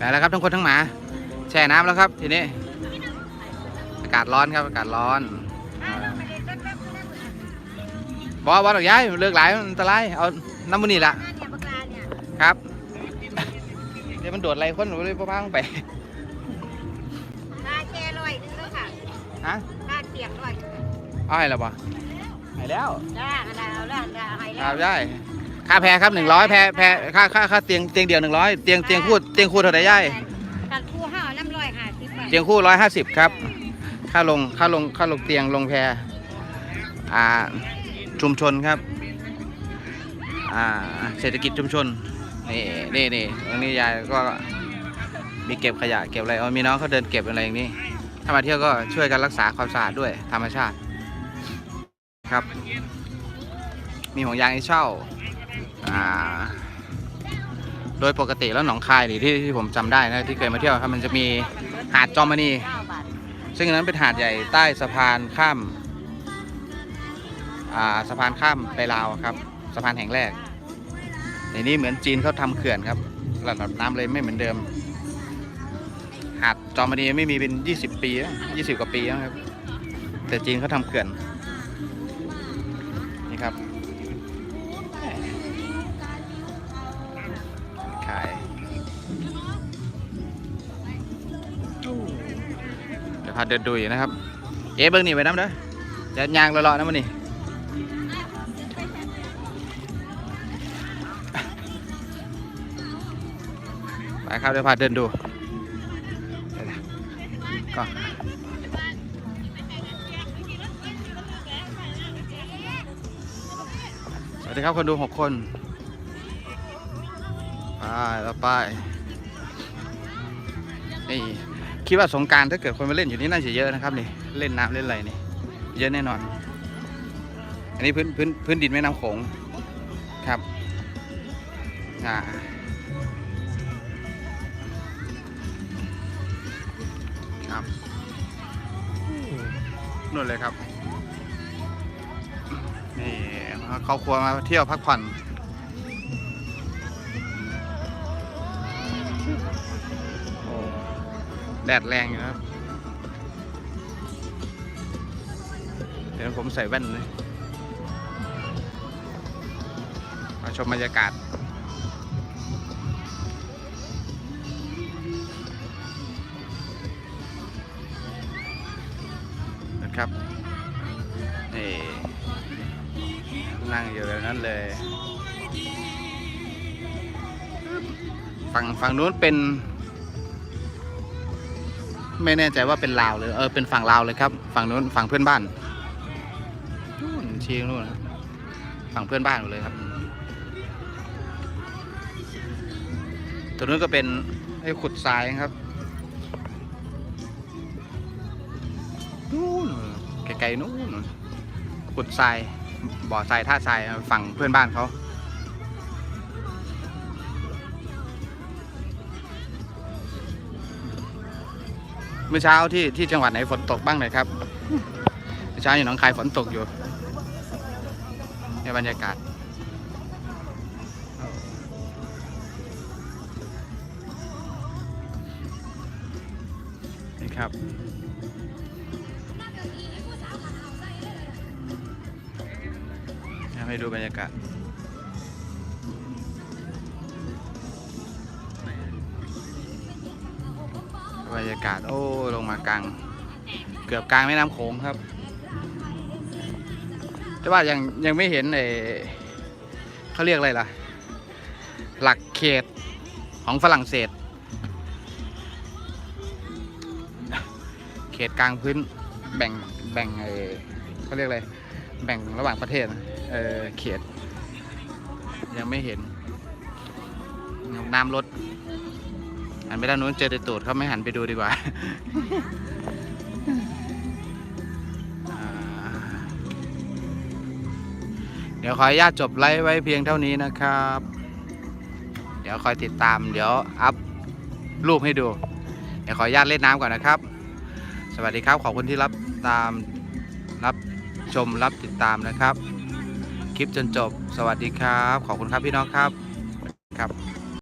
ไปแล้วครับทั้งคนทั้งหมา แช่น้ำแล้วครับทีนี้ อากาศร้อนครับอากาศร้อนบอบอดอกย้ายเลือกหลายมันอันตรายเอาน้ำมันนี่ละเนี่ยบักลาเนี่ยครับ เดี๋ยวมันโดดอะไรคนหนูเลยพ่อพังไปลาแช่ร้อยหนึงแล้วค่ะฮะลาเปียกร้อยหนึ่งเอาให้แล้วปะให้แล้วจ้าอันนั้นเอาละอันนั้นเอาให้คแล้รัวบได้ ค่าแพรครับหนึ่งร้อยแพรแพรค่าค่าค่าเตียงเตียงเดียวหนึ่งร้อยเตียงเตียงคู่เตียงคู่เท่าไหร่ย่ายกันคู่ห้าน้ำร้อยห้าสิบบาทเตียงคู่ร้อยห้าสิบครับ ค่าลงค่าลงค่าลงเตียงลงแพรอ่าชุมชนครับอ่าเศรษฐกิจชุมชนนี่นี่นี่ตรงนี้ยายก็มีเก็บขยะเก็บอะไรเอามีน้องเขาเดินเก็บอะไรอย่างนี้ ถ้ามาเที่ยวก็ช่วยกันรักษาความสะอาดด้วยธรรมชาติครับ มีห่วงยางให้เช่าอ่า โดยปกติแล้วหนองคายนี่ที่ที่ผมจำได้นะที่เคยมาเที่ยวครับมันจะมีหาดจอมมณีซึ่งอันนั้นเป็นหาดใหญ่ใต้สะพานข้ามสะพานข้ามไปลาวครับ สะพานแห่งแรกในนี้เหมือนจีนเขาทำเขื่อนครับระดับน้ำเลยไม่เหมือนเดิม หาดจอมมณีไม่มีเป็น 20 ปี20 กว่าปีแล้วครับ แต่จีนเขาทำเขื่อนนี่ครับ ขายเดี๋ยวพาเดินดูอยู่นะครับ เอ๊ะเบิ้งนี่ไปน้ำเด้อจะยางเลาะๆนะมันนี่ไปครับเดี๋ยวพาเดินดูเดี๋ยวนะก็สวัสดีครับคนดูหกคน ไปแล้วไปนี่คิดว่าสงการถ้าเกิดคนมาเล่นอยู่นี่น่าจะเยอะนะครับนี่เล่นน้ำเล่นอะไรนี่เยอะแน่นอน อันนี้พื้นพื้นพื้นดินแม่น้ำโขงครับอ่าครับนู่นเลยครับนี่ครอบครัวมาเที่ยวพักผ่อน โอ้แดดแรงอยู่นะครับ เดี๋ยวผมใส่แว่นเลยมาชมบรรยากาศนะครับนี่นั่งอยู่แบบนั้นเลย ฝั่งฝั่งนู้นเป็น ไม่แน่ใจว่าเป็นลาวหรือเออเป็นฝั่งลาวเลยครับ ฝั่งนู้นฝั่งเพื่อนบ้านนู่นชี้นู่นฝั่งเพื่อนบ้านหมดเลยครับตัวนู้นก็เป็นไอ้ขุดทรายครับนู่นไกลๆนู่นขุดทรายบ่อทรายท่าทรายฝั่งเพื่อนบ้านเขา เมื่อเช้าที่ที่จังหวัดไหนฝนตกบ้างเลยครับเมื่อเช้าอยู่หนองคายฝนตกอยู่ ในบรรยากาศนี่ครับให้ดูบรรยากาศ บรรยากาศโอ้ลงมากลางเกือบกลางแม่น้ำโขงครับ แต่ว่ายังยังไม่เห็นเออเขาเรียกอะไรล่ะ หลักเขตของฝรั่งเศส เขตกลางพื้นแบ่งแบ่งเอเขาเรียกอะไรแบ่งระหว่างประเทศเออเขต ยังไม่เห็นน้ำลด หันไปด้านนู้นเจอแต่ตูดเขาไม่หันไปดูดีกว่าอ่าเดี๋ยวขออนุญาตจบไลฟ์ไว้เพียงเท่านี้นะครับ เดี๋ยวคอยติดตาม เดี๋ยวอัพรูปให้ดู เดี๋ยวขออนุญาตเล่นน้ำก่อนนะครับ สวัสดีครับ ขอบคุณที่รับตามรับชมรับติดตามนะครับ คลิปจนจบ สวัสดีครับ ขอบคุณครับพี่น้องครับครับ